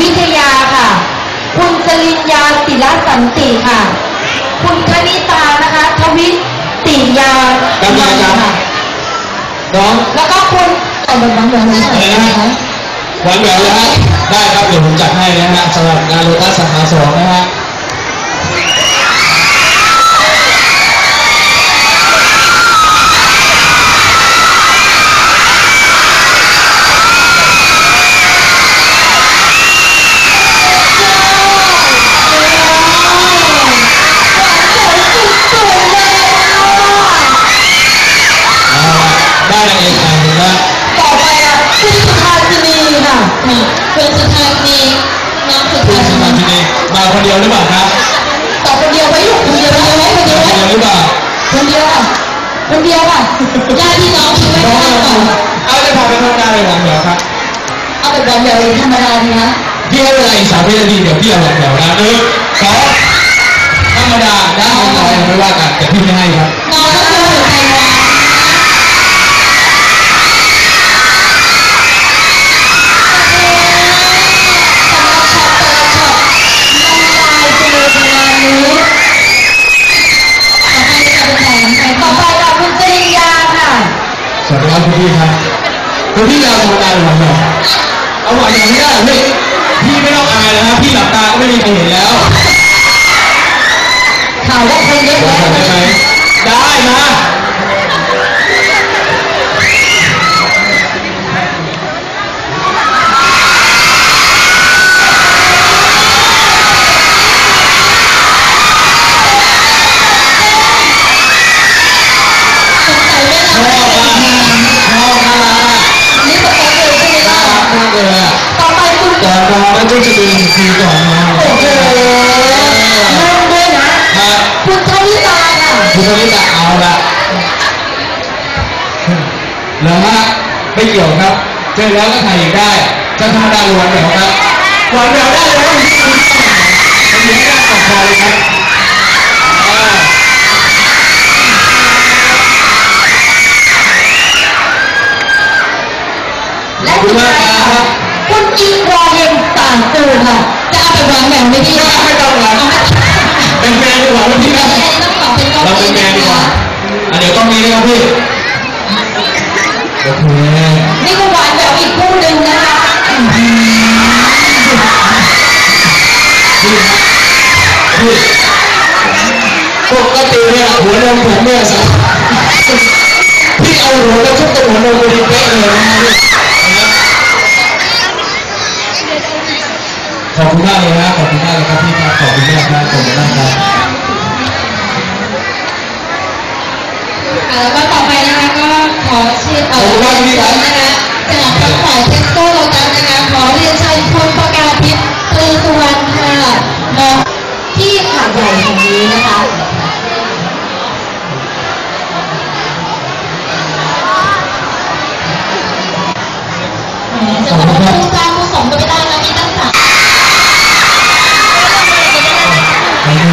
วิทยาค่ะ คุณจริญญาศิลสันติค่ะ คุณคณิตานะคะทวิติยากำลังจะค่ะน้องแล้วก็คุณเอาบนบังเอิญอะไรนะฮะหวานแหววนะฮะได้ครับเดี๋ยวผมจัดให้นะฮะสำหรับงานโลตัสสาขาสองนะฮะ มาคนเดียวหรือเปล่าครับต่อคนเดียวไว้อยู่คนเดียวคนเดียวไว้คนเดียวคนไว้เดียวหรือเปล่าคนเดียวอะคนเดียวอะญาติพี่น้องคิดไว้น้องก่อนเอาจะพาไปทำงานเลยหวานแหววครับเอาแบบแบบเดียวธรรมดาดีนะพี่ให้เวลาอีกสามวินาทีเดี๋ยวพี่เอาหวานแหววนะหนึ่งสองธรรมดาได้ไม่เป็นไรไม่ว่ากันแต่พี่ไม่ให้ครับ ครับคุณพี่ครับคุณพี่จะเอาธรรมดาหรือหวานแหววเอาหวานแหววไม่ได้เหรอพี่พี่ไม่ต้องอายนะครับพี่หลับตาก็ไม่มีใครเห็นแล้วข่าวว่าคนเยอะผมแยะทำได้ไหมได้มา ค่ะคุณคนนี้จะเอาละแล้วฮะไม่เกี่ยวครับ เจอแล้วก็ถ่ายอีกได้จะธรรมดาหรือหวานแหววครับหวานแหววได้เลยมันมีให้ได้ก่อนพอเลยครับและสุดท้ายค่ะคุณอิงวอเฮมต่างตูค่ะจะเอาไปวางแบบไม่ดีนะไม่ต้องหรอกเป็นแฟนดีกว่า ปกติเนี่ยหัวนมผมเนี่ยสิพี่เอาหัวแล้วทุบตรงหัวนมพอดีเป๊ะเลยนะขอบคุณมากเลยนะขอบคุณมากเลยครับพี่ครับขอบคุณมากครับขอบคุณมากครับแล้วก็ต่อไปนะคะก็ขอเชิญเอ่อนะคะจากทางฝ่ายเทสโก้โลตัสนะคะขอเรียน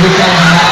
we can have